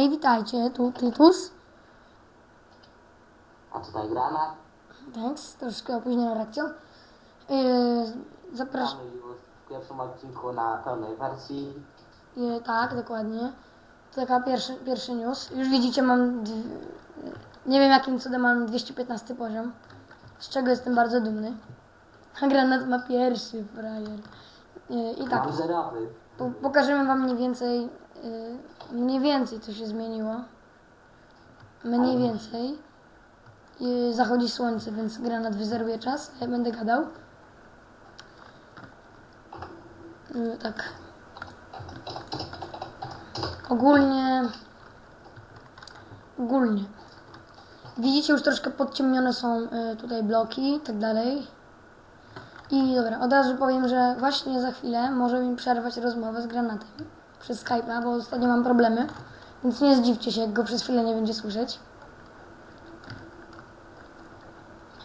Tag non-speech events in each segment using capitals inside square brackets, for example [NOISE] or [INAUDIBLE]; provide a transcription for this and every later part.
Hej, witajcie, tu Tytus. A tutaj granat. Thanks, troszkę opóźnioną reakcją. Yy, zapraszam. W pierwszym odcinku na pełnej wersji. Yy, tak, dokładnie. To taka pierwszy, pierwszy news. Już widzicie, mam. Nie wiem jakim cudem mam 215 poziom. Z czego jestem bardzo dumny. A [LAUGHS] granat ma pierwszy frajer. Yy, I tak. Mam zerowy. Po, pokażemy wam mniej więcej, mniej więcej co się zmieniło. Mniej więcej. Y, zachodzi słońce, więc granat wyzeruje czas, ja będę gadał. Y, tak. Ogólnie. Ogólnie. Widzicie, już troszkę podciemnione są y, tutaj bloki i tak dalej. I dobra, od razu powiem, że właśnie za chwilę może mi przerwać rozmowę z granatem przez Skype'a, bo ostatnio mam problemy. Więc nie zdziwcie się, jak go przez chwilę nie będzie słyszeć.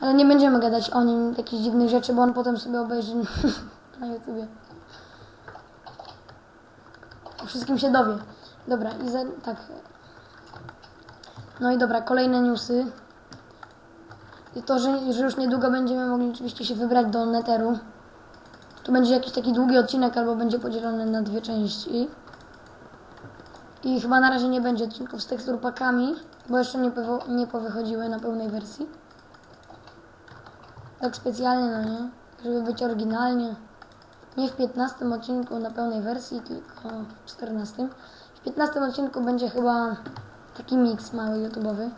Ale nie będziemy gadać o nim jakichś dziwnych rzeczy, bo on potem sobie obejrzy [LAUGHS] na YouTubie. O wszystkim się dowie. Dobra, i za, tak. No i dobra, kolejne newsy. I to, że, że już niedługo będziemy mogli oczywiście się wybrać do Netheru. Tu będzie jakiś taki długi odcinek, albo będzie podzielony na dwie części. I chyba na razie nie będzie odcinków z teksturpakami, bo jeszcze nie, nie powychodziły na pełnej wersji. Tak specjalnie, no nie? Żeby być oryginalnie. Nie w 15 odcinku na pełnej wersji, tylko w 14. W 15 odcinku będzie chyba taki miks mały YouTube'owy.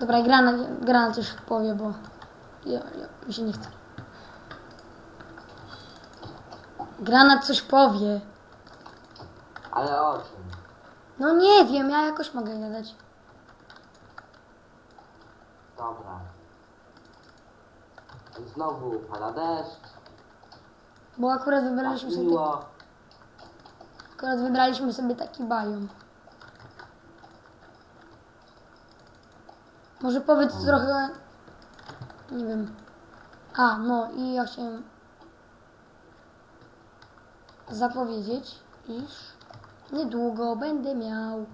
Dobra, granat, granat już powie, bo ja, ja, mi się nie chce. Granat coś powie. Ale o czym? No nie wiem, ja jakoś mogę gadać. Dobra. Znowu pada deszcz. Bo akurat Tak wybraliśmy sobie, miło. akurat wybraliśmy sobie taki biom. Może powiedz trochę, nie wiem. A, no i ja chciałem zapowiedzieć, iż niedługo będę miał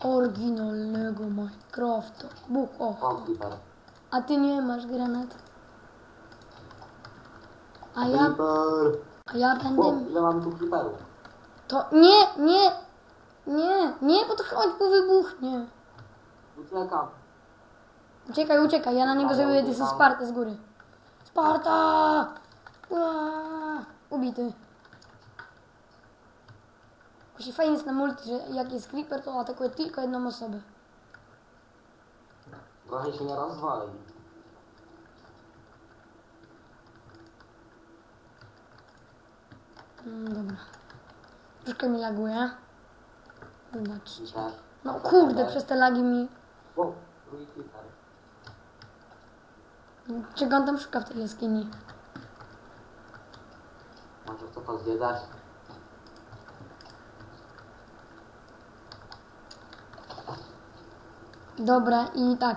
oryginalnego Minecrafta. Buch, och. Pompiper. A ty nie masz granat. A ja, Creeper. a ja będę... O, ile mam tu creeperów? To nie, nie, nie, nie, bo to chodź, bo wybuchnie. Uciekam. Uciekaj, uciekaj, ja na niego zrobię dysy Spartę z góry. Sparta! Ua! Ubity. Właśnie fajnie jest na multi, że jak jest creeper, to atakuje tylko jedną osobę. Trochę się nie rozwali. Mm, dobra. Troszkę mi laguje. Wybaczcie. Też. No kurde, przez te lagi mi... O, drugi creeper. Czego on tam szuka w tej jaskini? Może chce to Dobra, i tak.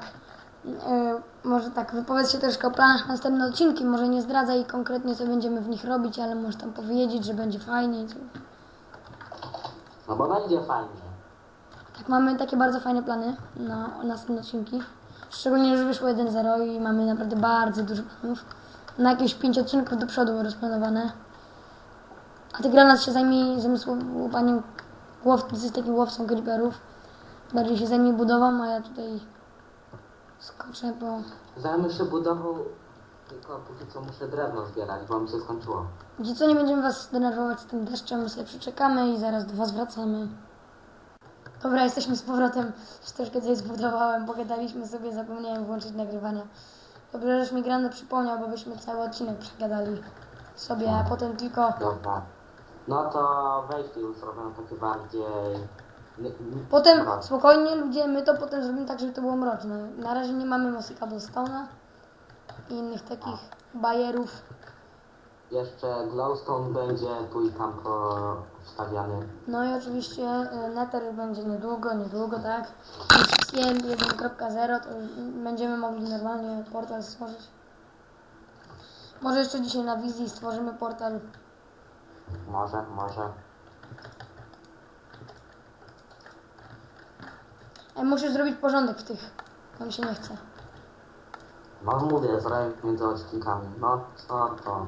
e, może tak, wypowiedz się troszkę o planach na następne odcinki. Może nie zdradzaj konkretnie, co będziemy w nich robić, ale możesz tam powiedzieć, że będzie fajnie. i co- No bo będzie fajnie. Tak, mamy takie bardzo fajne plany na następne odcinki. Szczególnie, że wyszło 1.0 i mamy naprawdę bardzo dużo planów. Na jakieś 5 odcinków do przodu rozplanowane. A ty granat się zajmij zamysłowaniem łow, jesteś takim łowcą creeperów. Bardziej się zajmij budową, a ja tutaj skoczę po... Zajmę się budową, tylko póki co muszę drewno zbierać, bo mi się skończyło. Gdzie co, nie będziemy was denerwować z tym deszczem, sobie przeczekamy i zaraz do was wracamy. Dobra, jesteśmy z powrotem. Już troszkę coś zbudowałem, pogadaliśmy sobie, zapomniałem włączyć nagrywania. Dobrze, żeś mi Granat przypomniał, bo byśmy cały odcinek przegadali sobie, a potem tylko... Dobra. No to wejście już robią takie bardziej... Potem, spokojnie ludzie, my to potem zrobimy tak, żeby to było mroczne. Na razie nie mamy Mossy Cobblestone'a i innych takich bajerów. Jeszcze glowstone będzie tu i tam powstawiany. No i oczywiście y, Nether będzie niedługo, niedługo, tak? CM 1.0 to będziemy mogli normalnie portal stworzyć. Może jeszcze dzisiaj na wizji stworzymy portal. Może, może. Musisz zrobić porządek w tych. Mi się nie chce. No mówię, zrobię między odcinkami. No co to?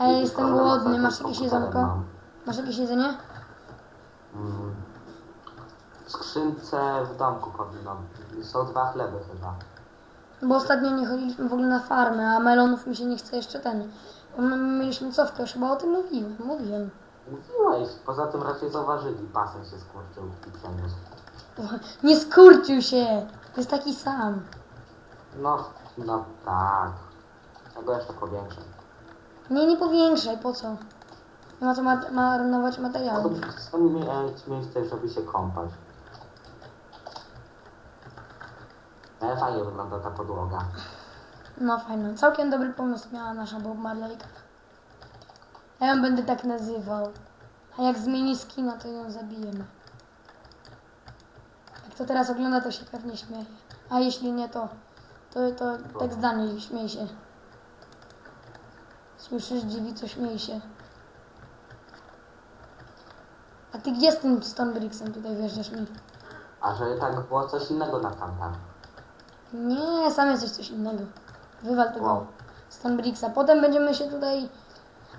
Ej, jestem głodny. Masz jakieś jedzonko? mam. Masz jakieś jedzenie? Mm. W skrzynce w domku powinnam. Są dwa chleby chyba. Bo ostatnio nie chodziliśmy w ogóle na farmę, a melonów mi się nie chce jeszcze ten. Bo my mieliśmy cofkę, już chyba o tym mówiłem. Mówiłem. Mówiłeś, poza tym raczej zauważyli, pasem się skurczył i przeniósł. [LAUGHS] Nie skurczył się! Jest taki sam. No, no tak. Ja go jeszcze powiększę. Nie, nie powiększaj, po co? Nie ma co ma marnować No to materiałów. chcę mieć miejsce, żeby się kąpać. Ale fajnie wygląda ta podłoga. No fajno. Całkiem dobry pomysł miała nasza Bob Marleyka. Ja ją będę tak nazywał. A jak zmieni skina, to ją zabijemy. Jak to teraz ogląda, to się pewnie śmieje. A jeśli nie, to, to, to tak zdanie śmiej się. Słyszysz, dziewico, śmiej się. A ty gdzie z tym Stonebricksem tutaj wjeżdżasz mi? A że tak było coś innego na kampach. Nie, sam jesteś coś innego. Wywal tego Wow. Potem będziemy się tutaj...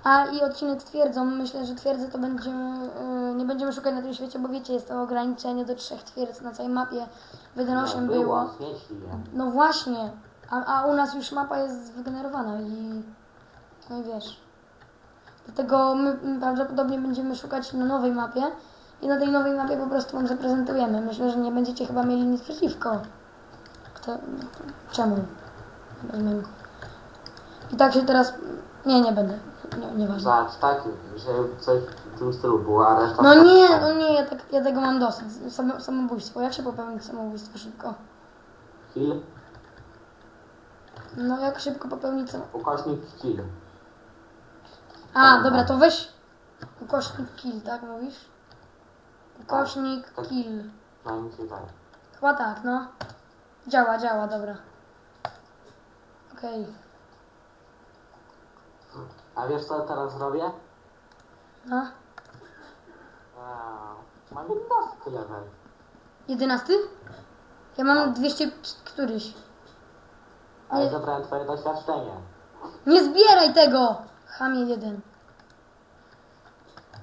A i odcinek z twierdzą. Myślę, że twierdzę to będziemy... Yy, nie będziemy szukać na tym świecie, bo wiecie, jest to ograniczenie do trzech twierdz na całej mapie. W 1.8 No, było. No właśnie. A, a u nas już mapa jest wygenerowana i... No i wiesz. Dlatego my prawdopodobnie będziemy szukać na nowej mapie i na tej nowej mapie po prostu Wam zaprezentujemy. Myślę, że nie będziecie chyba mieli nic przeciwko. Kto... Czemu? Rozumiem. I tak się teraz... Nie, nie będę. Nie, nieważne. Zobacz, tak, że coś w tym stylu było, a reszta... No nie, no nie, ja, tak, ja tego mam dosyć. Samo, samobójstwo. Jak się popełnić samobójstwo szybko? Kill, No jak szybko popełnić samobójstwo? ukośnik kill. A, dobra, to weź ukośnik kill, tak mówisz? Ukośnik tak. kill. Przynajmniej się tak. Chyba tak, no. Działa, działa, dobra. Okej. A wiesz co teraz zrobię? No. Eee, mam 11 level. Jedenasty? Ja mam 200 któryś. Ale Nie. zabrałem twoje doświadczenie. Nie zbieraj tego! Chamie jeden.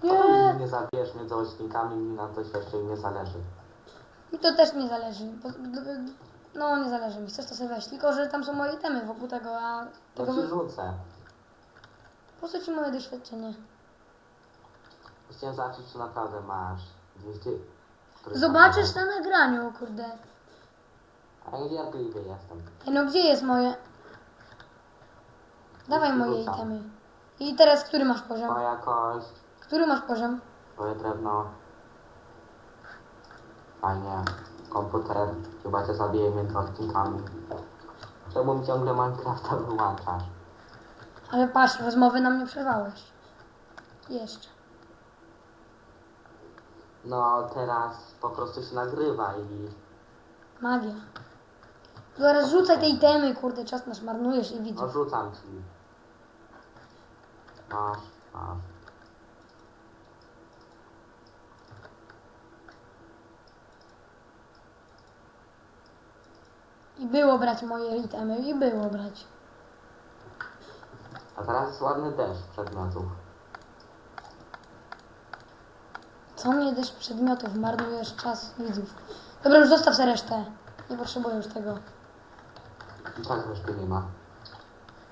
Nie. Nie. Zabierz między odcinkami, mi na doświadczeniu nie zależy. Mi to też nie zależy. Bo, no, nie zależy mi. Chcesz to sobie weź. Tylko, że tam są moje itemy wokół tego, a To tego... ci rzucę. Po co ci moje doświadczenie? Chciałem zobaczyć, czy naprawdę masz 200... któryś Zobaczysz na nagraniu, kurde. A ja wierliwy jestem. Ej, no gdzie jest moje? Dawaj moje wrzucam. itemy. I teraz który masz poziom? Twoja kość, Który masz poziom? twoje drewno. Fajnie. Komputer. Chyba cię zabiję między odcinkami. Czemu mi ciągle Minecrafta wyłączasz? Ale patrz, rozmowy nam nie przerwałeś. Jeszcze. No teraz po prostu się nagrywa i... Magia. Zaraz rzucaj te itemy, kurde, czas nasz marnujesz i No widzów. rzucam ci. Masz, masz. I było brać moje itemy, i było brać. A teraz jest ładny deszcz przedmiotów. Co mnie deszcz przedmiotów, marnujesz czas widzów. Dobra, już zostaw sobie resztę. Nie potrzebuję już tego. I tak reszty nie ma.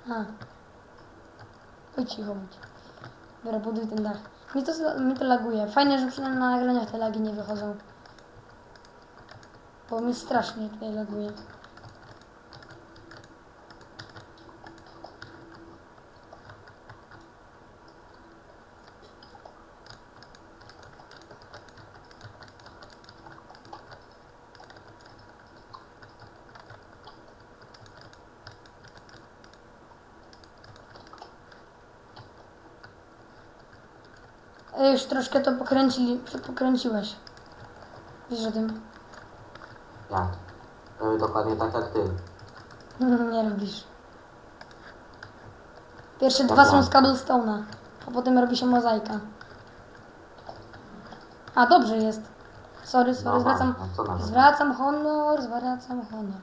A. Oj, cicho bądź. Dobra, buduj ten dach. Mi to, mi to laguje. Fajne, że przynajmniej na nagraniach te lagi nie wychodzą. Bo mi strasznie tutaj laguje. Ej, Już troszkę to pokręcili, pokręciłeś. Wiesz o tym? Jak? Robię dokładnie tak jak ty. [LAUGHS] Nie robisz. Pierwsze dwa są z cobblestone'a, a potem robi się mozaika. A, dobrze jest. Sorry, sorry, No zwracam, co zwracam honor, zwracam honor.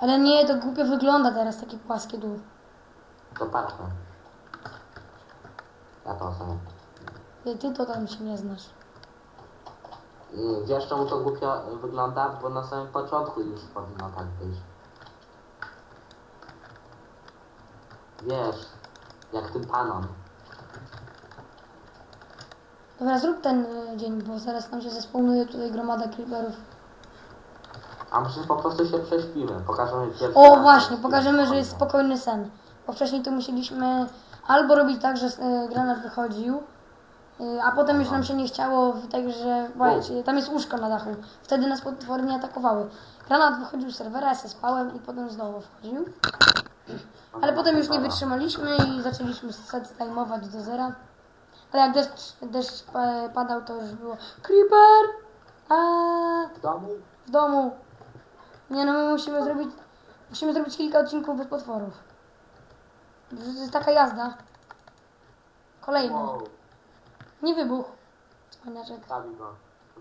Ale nie, to głupio wygląda teraz, takie płaskie dół. To patrzmy. Ja to ocenię. Ty, ty to tam się nie znasz. I Wiesz czemu to głupio wygląda? Bo na samym początku już powinno tak być. Wiesz, jak tym panom. Dobra, zrób ten y, dzień, bo zaraz nam się zespełnuje tutaj gromada creeperów. A może po prostu się prześpimy. Pokażemy pierwszy O raz, właśnie, pokażemy, że jest spokojny sen. Bo wcześniej to musieliśmy albo robić tak, że y, granat wychodził, y, a potem już nam się nie chciało, także wiecie, tam jest łóżko na dachu. Wtedy nas potwory nie atakowały. Granat wychodził z serwera, ja se spałem i potem znowu wchodził. Ale potem już nie wytrzymaliśmy i zaczęliśmy set timeować do zera. Ale jak deszcz, deszcz pa- padał, to już było Creeper! A W domu? w domu. Nie no, my musimy zrobić, musimy zrobić kilka odcinków bez potworów. To jest taka jazda. Kolejny. Wow, Nie wybuch. Cwaniaczek. zabij go.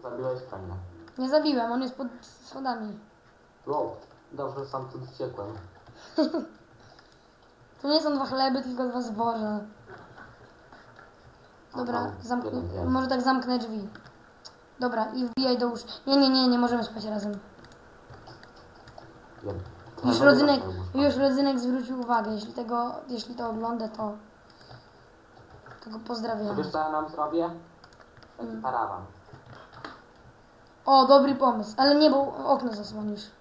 Zabiłeś fajnie. Nie zabiłem, on jest pod schodami. Wow, dobrze sam tu uciekłem. [LAUGHS] To nie są dwa chleby, tylko dwa zboża. Dobra, Aha, jeden może tak zamknę drzwi. Dobra, i wbijaj do łóż. Nie, nie, nie, nie możemy spać razem. Jed- Już rodzynek, już rodzynek zwrócił uwagę. Jeśli tego, jeśli to ogląda, to, to go To pozdrawiam. Wiesz co ja nam zrobię? Taki Mm. parawan. O, dobry pomysł, ale nie, bo okno zasłonisz.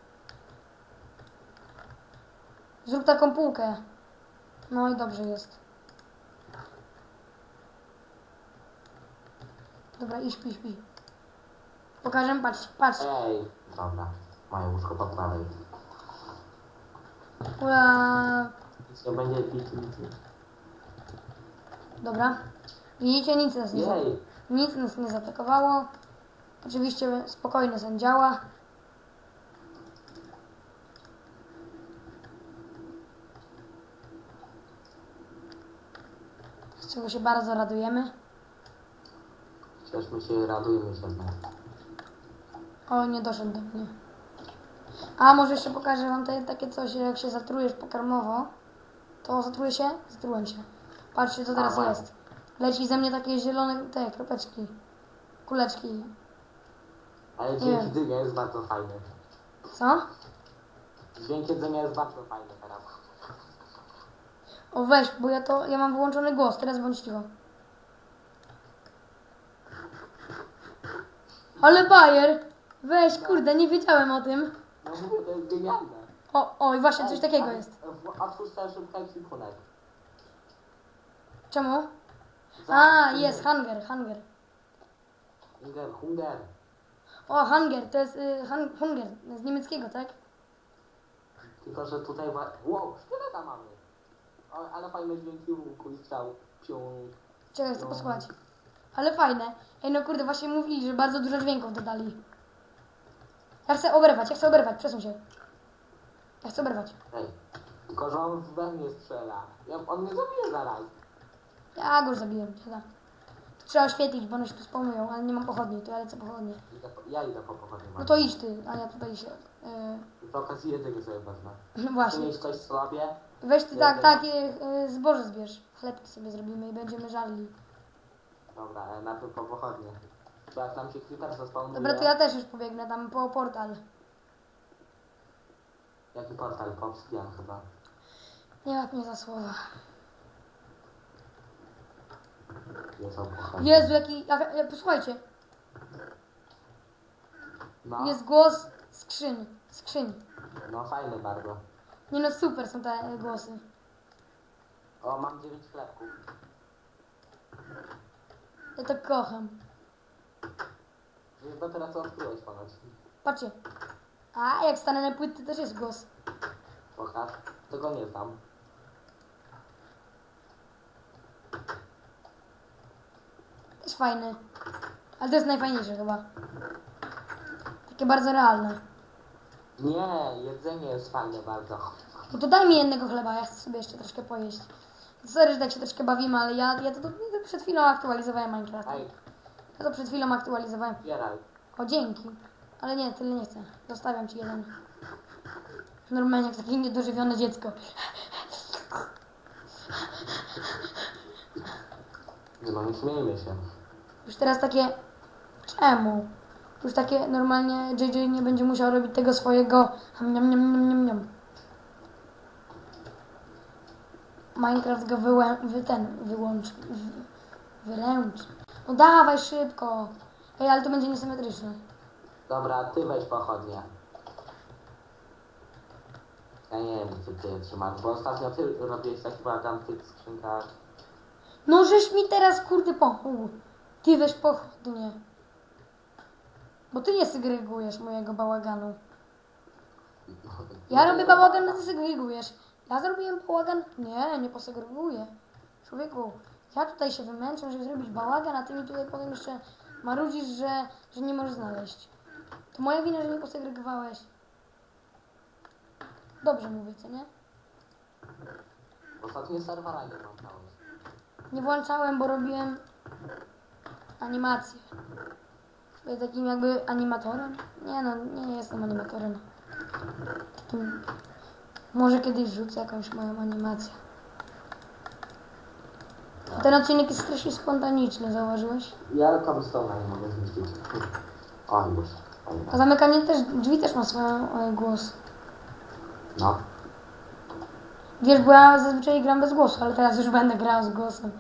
Zrób taką półkę. No i dobrze jest. Dobra, i śpi, śpi. Pokażę, patrz, patrz. Ej, dobra. Moje łóżko po prawej. Ura. Nie będzie pić, nic nie. Dobra. Widzicie, nic nas nie, Jej, nic nas nie zaatakowało. Oczywiście spokojny sen działa. Z czego się bardzo radujemy. cieszmy się, radujmy się. No. O, nie doszedł do mnie. A może jeszcze pokażę wam te, takie coś, jak się zatrujesz pokarmowo. To zatruje się? Zatrułem się. Patrzcie, co teraz jest. Leci ze mnie takie zielone te kropeczki. Kuleczki. Ale Nie. dźwięk jedzenia jest bardzo fajny. Co? Dźwięk jedzenia jest bardzo fajny teraz. O weź, bo ja to, ja mam wyłączony głos, teraz bądź cicho. Ale bajer! Weź, kurde, nie wiedziałem o tym. No mówię, to jest genialne. O, o, i właśnie coś takiego jest. Otwórz sobie szybko ekwipunek. Czemu? A, jest, hunger, hunger. Hunger, hunger. O, hunger, to jest y, hun, hunger, z niemieckiego, tak? Tylko, że tutaj... wa- Wow, szkieleta mamy. O, ale fajne dźwięki łuku i strzał. Czekaj, chcę No. posłuchać. Ale fajne. Ej, no kurde, właśnie mówili, że bardzo dużo dźwięków dodali. Ja chcę oberwać, ja chcę oberwać, przesuń się. Ja chcę oberwać. Ej, tylko, że on we mnie strzela. Ja, on mnie zabije zaraz. Ja go już zabiłem, dziada. Trzeba oświetlić, bo one się tu spawnują, ale nie mam pochodni, to ja lecę pochodnie. Idę po, ja idę po pochodnie. No to idź ty, a ja tutaj się... Yy, Przy okazji jedzenie sobie wezmę. [LAUGHS] no właśnie. Przynieść coś sobie. Weź ty tak, to- takie yy, zboże zbierz. Chlebki sobie zrobimy i będziemy żarli. Dobra, ale najpierw po pochodnie. Bo jak tam się creeper zaspawnuje... Dobra, to ja też już pobiegnę tam po portal. Jaki portal? Po obsydian chyba. Nie łap mnie za słowa. Jest. Jezu, jaki... Jak, jak, posłuchajcie, No, jest głos skrzyń. Skrzyń. no fajny bardzo. Nie no, super są te e, głosy. O, mam 9 chlebków. Ja to kocham. Już dopiero co odkryłeś ponoć. Patrzcie. A, jak stanę na płyty, też jest głos. Pokaż. Tego nie znam. Też fajny. Ale to jest najfajniejsze chyba. Takie bardzo realne. Nie, jedzenie jest fajne bardzo. No to daj mi jednego chleba, ja chcę sobie jeszcze troszkę pojeść. Sorry, że tak się troszkę bawimy, ale ja, ja to, to, to przed chwilą aktualizowałem Minecraft. Ej, Ja to przed chwilą aktualizowałem. zbieraj. O, dzięki. Ale nie, tyle nie chcę. Zostawiam ci jeden. Normalnie jak takie niedożywione dziecko. Nie no, nie śmiejmy się. Już teraz takie... Czemu? Już takie normalnie JJ nie będzie musiał robić tego swojego... Niam, niam, niam, niam, niam. Minecraft go wyłę... wy ten... wyłączy. Wy... Wyręczy. No dawaj szybko. Ej, ale to będzie niesymetryczne. Dobra, ty weź pochodnie. Ja nie wiem, czy ty trzymasz, bo ostatnio ty robiłeś taki bagan w tych skrzynkach. No żeś mi teraz kurde pomógł. Ty weź pochodnie. Bo ty nie segregujesz mojego bałaganu. Ja robię bałagan, a ty segregujesz. Ja zrobiłem bałagan? Nie, nie posegreguję. Człowieku, ja tutaj się wymęczę, żeby zrobić bałagan, a ty mi tutaj potem jeszcze marudzisz, że, że nie możesz znaleźć. To moja wina, że nie posegregowałeś. Dobrze mówię, co nie? Ostatnio serwera nie włączałeś. Nie włączałem, bo robiłem animację. Byłem takim jakby animatorem. Nie no, nie jestem animatorem. Takim... Może kiedyś rzucę jakąś moją animację. Ten odcinek jest strasznie spontaniczny, zauważyłeś? Ja cobblestone'a nie mogę zniszczyć. O, już. A zamykanie też, drzwi też ma swój e, głos. No. Wiesz, bo ja zazwyczaj gram bez głosu, ale teraz już będę grał z głosem.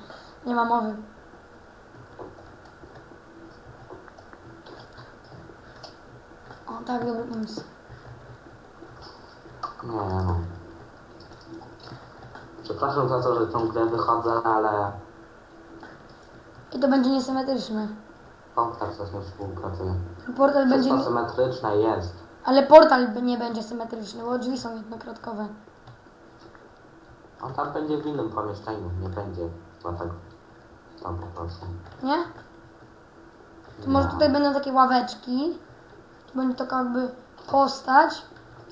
Nie ma mowy. O, tak, dobry pomysł. Nie, no. Przepraszam za to, że tą grę wychodzę, ale I to będzie niesymetryczne. komputer coś nie współpracuje. Portal będzie... Wszystko symetryczne jest. Ale portal nie będzie symetryczny, bo drzwi są jednokratkowe. On tam będzie w innym pomieszczeniu, nie będzie chyba tak tam po prostu. Nie? To może No. tutaj będą takie ławeczki. Tu będzie taka jakby postać.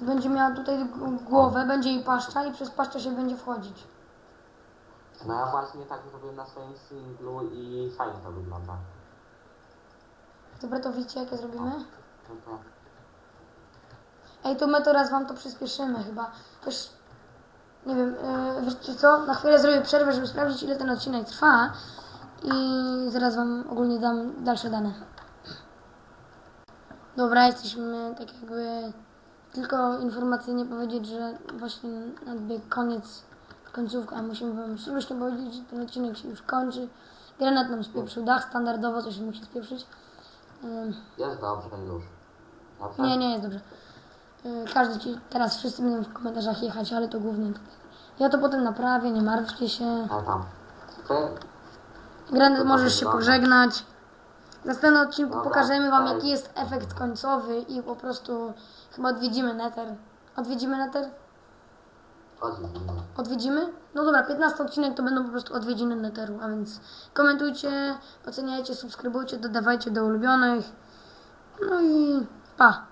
Będzie miała tutaj g- głowę, będzie jej paszcza i przez paszczę się będzie wchodzić. No ja właśnie tak zrobiłem na swoim singlu i fajnie to wygląda. Dobra, to widzicie jakie zrobimy? No Ej, to my teraz wam to przyspieszymy chyba. Też, nie wiem, yy, wiecie co? Na chwilę zrobię przerwę, żeby sprawdzić ile ten odcinek trwa. I zaraz wam ogólnie dam dalsze dane. Dobra, jesteśmy tak jakby tylko informacyjnie powiedzieć, że właśnie jakby koniec, końcówka, a musimy wam słusznie powiedzieć, że ten odcinek się już kończy. Granat nam spieprzył dach, standardowo coś musi spieprzyć. Ym, jest dobrze już. Dobrze? nie, nie jest dobrze. Każdy ci, teraz wszyscy będą w komentarzach jechać, ale to głównie tutaj. Ja to potem naprawię, nie martwcie się. A tam. Ty? Granat możesz się pożegnać. W następnym odcinku Dobra, pokażemy wam jaki jest efekt końcowy i po prostu chyba odwiedzimy Nether. Odwiedzimy Nether? Odwiedzimy? No dobra, 15 odcinek to będą po prostu odwiedziny Netheru, a więc komentujcie, oceniajcie, subskrybujcie, dodawajcie do ulubionych. No i pa!